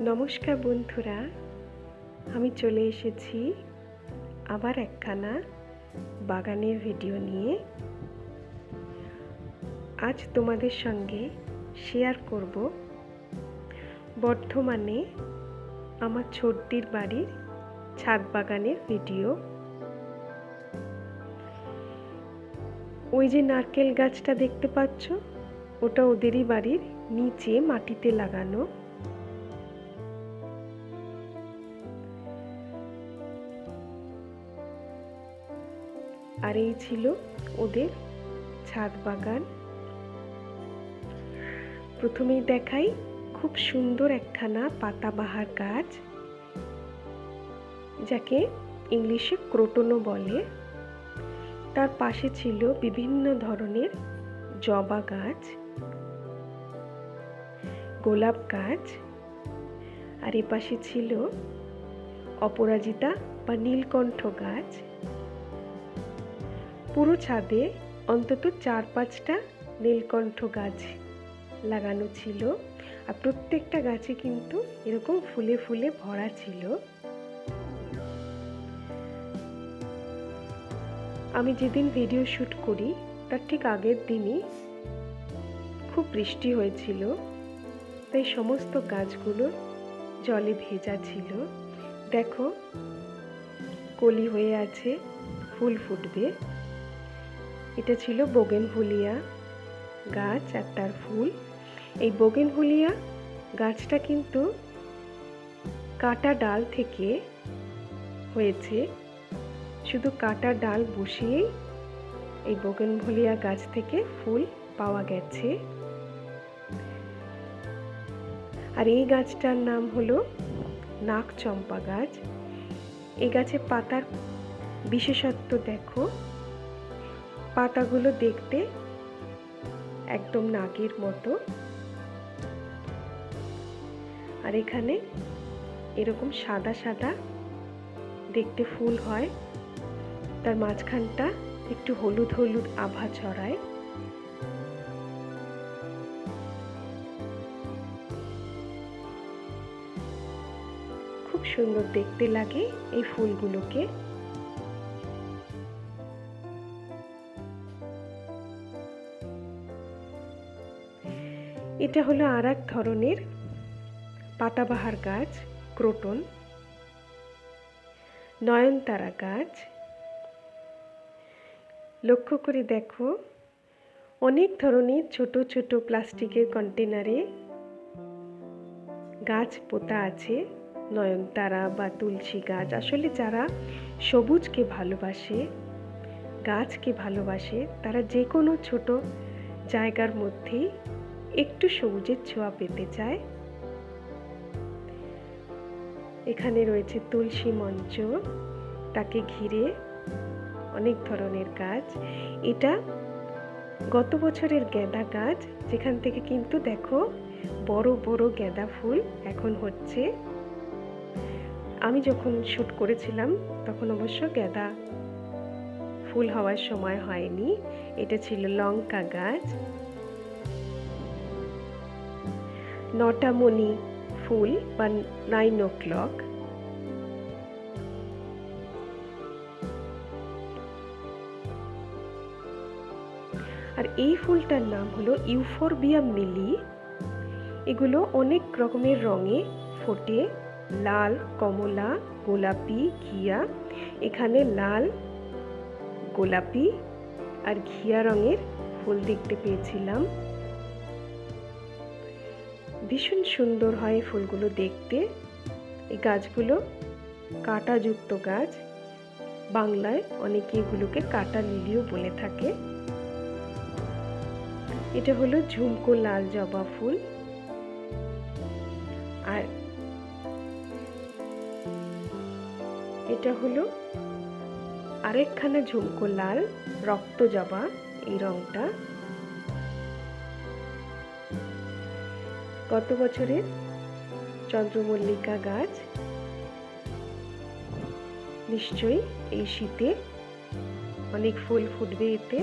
নমস্কার বন্ধুরা, আমি চলে এসেছি আবার একখানা বাগানের ভিডিও নিয়ে। আজ তোমাদের সঙ্গে শেয়ার করব। বর্ধমানে আমার ছোটদির বাড়ির ছাদ বাগানের ভিডিও ওই যে নারকেল গাছটা দেখতে পাচ্ছ, ওটা ওদেরই বাড়ির নিচে মাটিতে লাগানো। আর এই ছিল ওদের ছাদ বাগান। প্রথমেই দেখাই খুব সুন্দর একখানা পাতাবাহার গাছ, যাকে ইংলিশে ক্রোটনও বলে। তার পাশে ছিল বিভিন্ন ধরনের জবা গাছ, গোলাপ গাছ, আর এ পাশে ছিল অপরাজিতা বা নীলকণ্ঠ গাছ। পুরো ছাদে অন্তত চার পাঁচটা নীলকণ্ঠ গাছ লাগানো ছিল আর প্রত্যেকটা গাছে কিন্তু এরকম ফুলে ফুলে ভরা ছিল। আমি যেদিন ভিডিও শ্যুট করি, তার ঠিক আগের দিনই খুব বৃষ্টি হয়েছিল, তাই সমস্ত গাছগুলো জলে ভেজা ছিল। দেখো, কলি হয়ে আছে, ফুল ফুটবে। এটা ছিল বোগেনহুলিয়া গাছ আর তার ফুল। এই বোগেনহুলিয়া গাছটা কিন্তু কাটা ডাল থেকে হয়েছে। শুধু কাটা ডাল বসিয়েই এই বোগেনভুলিয়া গাছ থেকে ফুল পাওয়া গেছে। আর এই গাছটার নাম হলো নাক চম্পা গাছ। এই গাছে পাতার বিশেষত্ব দেখো। পাতাগুলো দেখতে একদম নাগের মতো। আর এখানে এরকম সাদা সাদা দেখতে ফুল হয়। তার মাঝখানটা একটু হলুদ হলুদ আভা ছড়ায়। খুব সুন্দর দেখতে লাগে এই ফুলগুলোকে। এটা হলো আর এক ধরনের পাতাবাহার গাছ, ক্রোটন, নয়নতারা গাছ। লক্ষ্য করে দেখো, অনেক ধরনের ছোট ছোট প্লাস্টিকের কন্টেনারে গাছ পোতা আছে, নয়নতারা বা তুলসী গাছ। আসলে যারা সবুজকে ভালোবাসে, গাছকে ভালোবাসে, তারা যে কোনো ছোট জায়গার মধ্যেই একটু সবুজের ছোঁয়া পেতে চায়। এখানে রয়েছে তুলসী মঞ্চ, তাকে ঘিরে অনেক ধরনের গাছ। এটা গত বছরের গেঁদা গাছ, যেখান থেকে কিন্তু দেখো বড় বড় গেঁদা ফুল এখন হচ্ছে। আমি যখন শ্যুট করেছিলাম, তখন অবশ্য গেঁদা ফুল হওয়ার সময় হয়নি। এটা ছিল লঙ্কা গাছ। নটামণি, ফুল বা নাইন ও ক্লক আর এই ফুলটার নাম হলো ইউফোরবিয়া মিলি এগুলো অনেক রকমের রঙে ফোটে। লাল, কমলা, গোলাপি, ঘিয়া। এখানে লাল, গোলাপি আর ঘিয়া রঙের ফুল দেখতে পেয়েছিলাম। ভীষণ সুন্দর হয় ফুলগুলো দেখতে। এই গাছগুলো কাঁটাযুক্ত গাছ। বাংলায় অনেকে এগুলোকে কাটা লিলিও বলে থাকে। এটা হলো ঝুমকো লাল জবা ফুল। আর এটা হলো আরেকখানা ঝুমকো লাল রক্ত জবা, এই রংটা। গত বছরের চন্দ্রমল্লিকা গাছ নিশ্চয়ই এই শীতে অনেক ফুল ফুটবে এতে।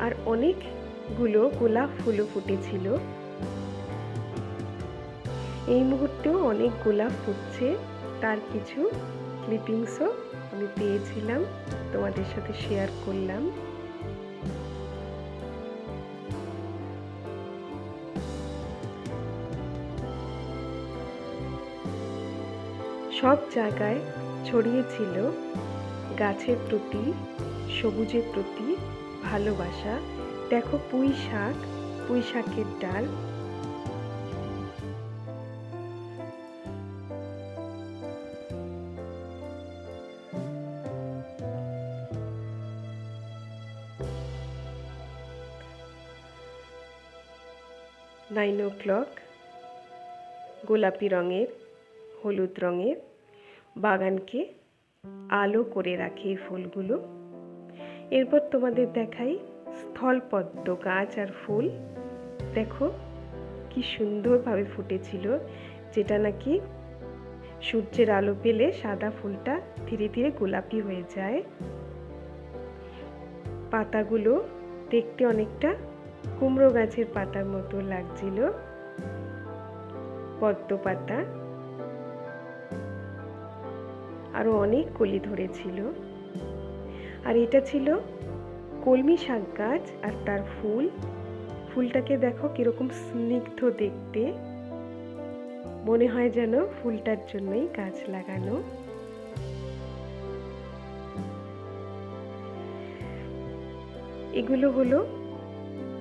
আর অনেকগুলো গোলাপ ফুলও ফুটেছিল। এই মুহূর্তেও অনেক গোলাপ ফুটছে। তার কিছু ক্লিপিংসও আমি পেয়েছিলাম, তোমাদের সাথে শেয়ার করলাম। সব জায়গায় ছড়িয়েছিল গাছের প্রতি, সবুজের প্রতি ভালোবাসা। দেখো পুঁই শাক, পুঁই শাকের ডাল নাইন ও ক্লক গোলাপি রঙের, হলুদ রঙের বাগানকে আলো করে রাখে ফুলগুলো। এরপর তোমাদের দেখাই স্থলপদ্ম গাছ আর ফুল। দেখো কি সুন্দরভাবে ফুটেছিল, যেটা নাকি সূর্যের আলো পেলে সাদা ফুলটা ধীরে ধীরে গোলাপি হয়ে যায়। পাতাগুলো দেখতে অনেকটা কুমড়ো গাছের পাতার মতো লাগছিল। পদ্ম পাতা। আরও অনেক কলি ধরেছিল। আর এটা ছিল কলমি শাক গাছ আর তার ফুল। ফুলটাকে দেখো কীরকম স্নিগ্ধ দেখতে। মনে হয় যেন ফুলটার জন্যই গাছ লাগানো। এগুলো হলো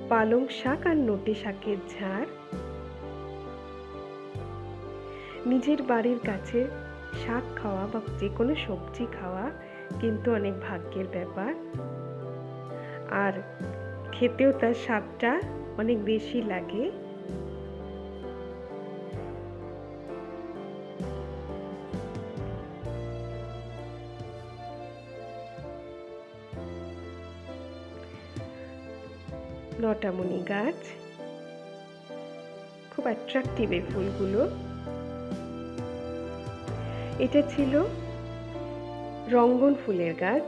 পালং শাক আর নটে শাকের ঝাড়। নিজের বাড়ির কাছে শাক খাওয়া বা যে কোনো সবজি খাওয়া কিন্তু অনেক ভাগ্যের ব্যাপার। আর খেতেও তার স্বাদটা অনেক বেশি লাগে। লটামণি গাছ। খুব অ্যাট্রাকটিভ এই ফুলগুলো। এটা ছিল রঙ্গন ফুলের গাছ।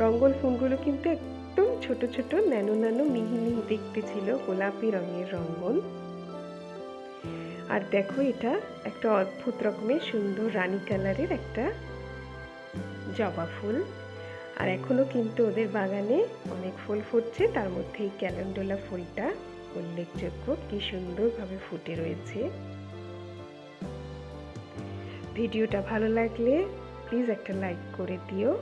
রঙ্গন ফুলগুলো কিন্তু একদম ছোট ছোট, ন্যানো ন্যানো, মিহি মিহি দেখতে ছিল গোলাপি রঙের রঙ্গন। আর দেখো এটা একটা অদ্ভুত রকমের সুন্দর রানী কালারের একটা জবা ফুল। আর এখনও কিন্তু ওদের বাগানে অনেক ফুল ফুটছে। তার মধ্যে এই ক্যালেন্ডোলা ফুলটা উল্লেখযোগ্য। কি সুন্দরভাবে ফুটে রয়েছে। ভিডিওটা ভালো লাগলে প্লিজ একটা লাইক করে দিও।